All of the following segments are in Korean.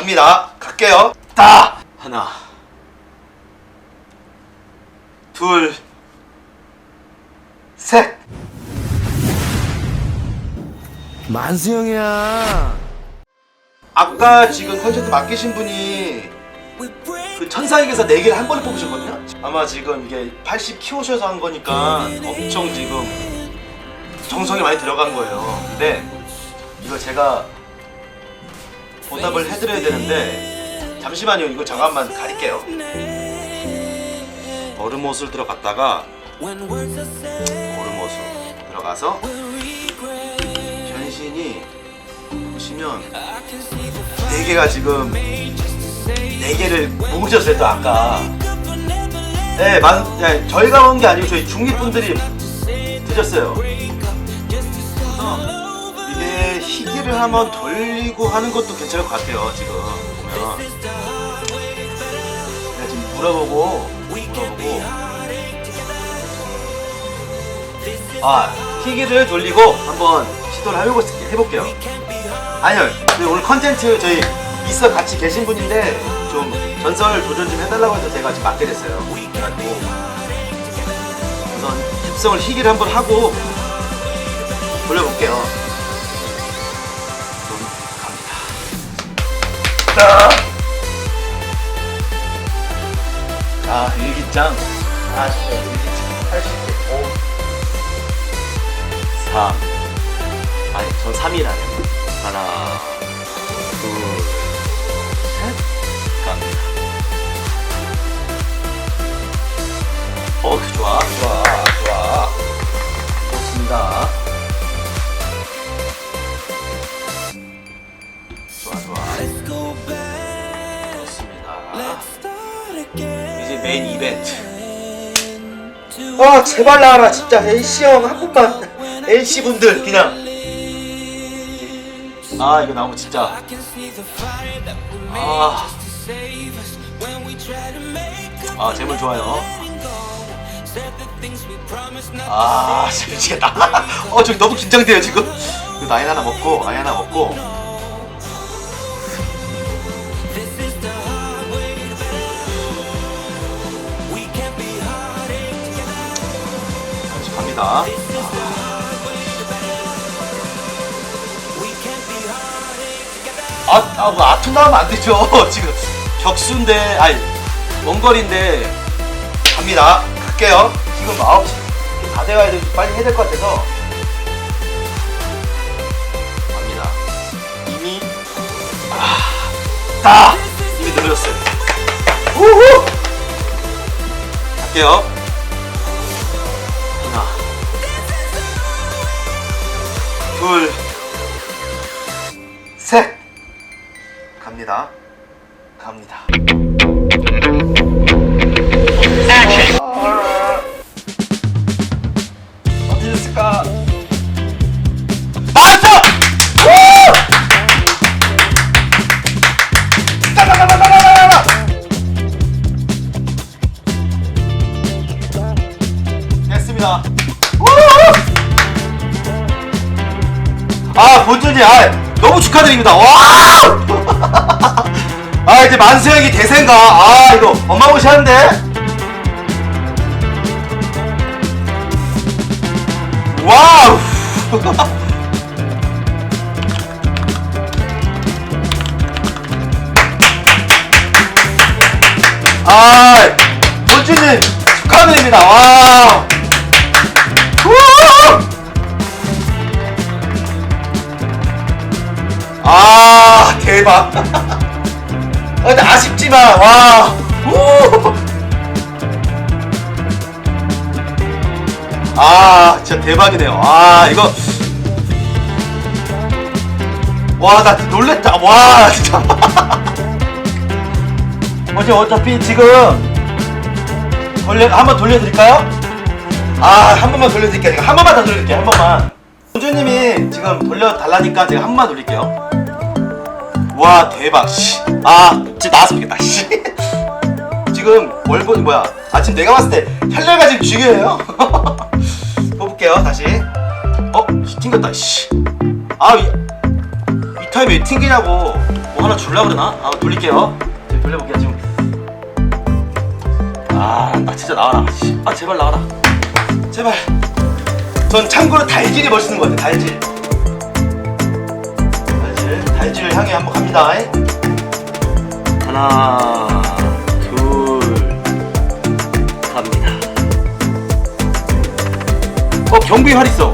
갑니다. 갈게요. 다 하나, 둘, 셋. 만수형이야. 아까 지금 컨셉트 맡기신 분이 그 천사에게서 4개를 한 번에 뽑으셨거든요? 아마 지금 이게 80 키우셔서 한 거니까 엄청 지금 정성이 많이 들어간 거예요. 근데 이거 제가 보답을 해드려야 되는데 잠시만요. 이거 잠깐만 가릴게요. 얼음옷을 들어갔다가 얼음옷으로 들어가서 변신이 보시면 네 개가 지금 네 개를 모으셨어요 또 아까. 네, 만, 네, 저희가 먹은 게 아니고 저희 중립분들이 드셨어요. 희귀를 한번 돌리고 하는 것도 괜찮을 것 같아요 지금 보면. 내가 지금 물어보고 물어보고. 아 희귀를 돌리고 한번 시도를 해보고 해볼게요. 아니요, 오늘 컨텐츠 저희 있어 같이 계신 분인데 좀 전설 도전 좀 해달라고 해서 제가 지금 맡게 됐어요. 그래가지고 우선 습성을 희기를 한번 하고 돌려볼게요. 자, 자 일기장. 40개, 일기장 80개, 5, 3, 아니 전 3이라네. 하나, 메인 이벤트. 아, 제발 나와라, 진짜. NC 형, 한 번만. NC 분들, 그냥. 아, 이거 나오면 진짜. 아. 아, 재물 좋아요. 아, 진짜 미치겠다. 어, 저기 너무 긴장돼요, 지금. 나이 하나 먹고, 나이 하나 먹고. 아, 아, 뭐 아픈 나오면 안 되죠. 지금 격수인데, 아니, 원거리인데, 갑니다. 갈게요. 지금 9시 다 돼가야 돼. 빨리 해야 될 것 같아서. 갑니다. 이미, 아, 다! 이미 늘렸어요. 우후! 갈게요. 둘, 셋! 갑니다. 갑니다. 아 본준이 아 너무 축하드립니다. 와! 아 이제 만수형이 대세인가? 아 이거 어마무시한데? 와우! 아 본준님 축하드립니다. 와! 아 대박. 아, 근데 아쉽지만 와. 우! 아 진짜 대박이네요. 아 이거 와 나 놀랬다. 와 진짜. 어제 어차피 지금 돌려 한번 돌려드릴까요? 아 한 번만 돌려드릴게요. 한 번만 더 돌려드릴게요. 한 번만. 호주님이 지금 돌려달라니까 제가 한 번만 돌릴게요. 와 대박 씨. 아 진짜 나왔으면 좋겠다 씨. 지금 월급 뭐야 아 지금 내가 봤을 때 혈례가 지금 중요해요 뽑을게요 다시 어 씨, 튕겼다 씨아이 이 타임에 왜 튕기냐고 뭐 하나 줄라 그러나? 아 돌릴게요. 지금 돌려볼게요 지금. 아나 진짜 나와라. 씨. 아 제발 나와라. 제발. 전 참고로 달질이 멋있는 것 같아요. 달질. 달질을 향해 한번 갑니다. 하나, 둘, 갑니다. 어 경비 활 있어.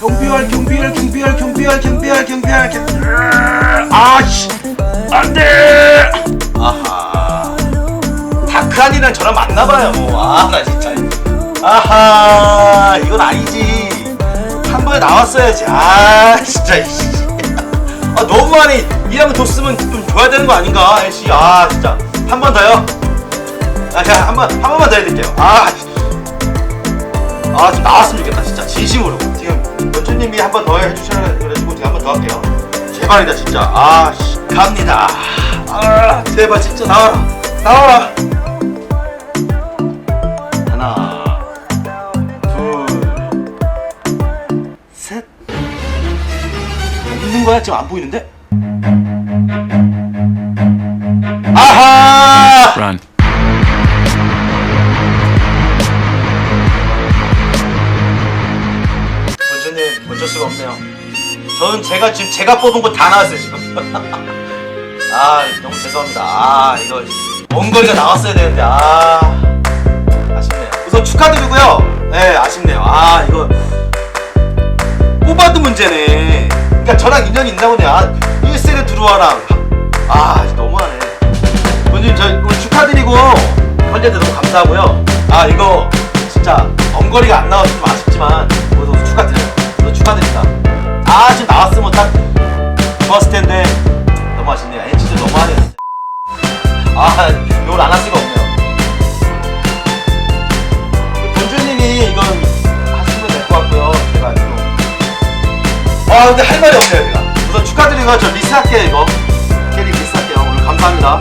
경비 활 경비 활 경비 활 경비 활 경비 활 경비 활 경비 활 아씨 안 돼 아하 다크한이랑 저랑 맞나봐요 뭐 아 나 진짜 아하 이건 아니지 한 번에 나왔어야지 아 진짜 이씨. 아 너무하네 이왕 줬으면 좀 줘야 되는 거 아닌가 애씨 아 진짜 한 번 더요 아 제가 한번 한 번만 더 해드릴게요 아 아, 좀 나왔으면 좋겠다, 진짜. 진심으로. 지금, 연주님이 한 번 더 해주셔야 그래가지고 제가 한 번 더 할게요. 제발이다, 진짜. 아, 씨. 갑니다. 아, 제발, 진짜 나와라. 나와라. 거야? 지금 안 보이는데? 아하! Run. 원주님 어쩔 수가 없네요. 저는 제가 지금 제가 뽑은 거 다 나왔어요 지금. 아 너무 죄송합니다. 아 이거 원거리가 나왔어야 되는데 아 아쉽네요. 우선 축하드리고요. 네 아쉽네요. 아 이거 뽑아도 문제네. 그러니까 저랑 인연이 있나 보네. 아 1세대 들어와랑 아 너무하네. 원주님 저 오늘 축하드리고 현재도 너무 감사하고요. 아 이거 진짜 원거리가 안 나와서 좀 아쉽지만 그래도 축하드려요. 그래도 축하드립니다. 아 지금 나왔으면 딱 좋았을 텐데 너무 아쉽네요. 애 진짜 너무하네요. 아 이걸 안할 수가 없네 아 근데 할 말이 없네요 제가. 우선 축하드리고요. 저 리스할게요 이거. 캐리 리스할게요. 오늘 감사합니다.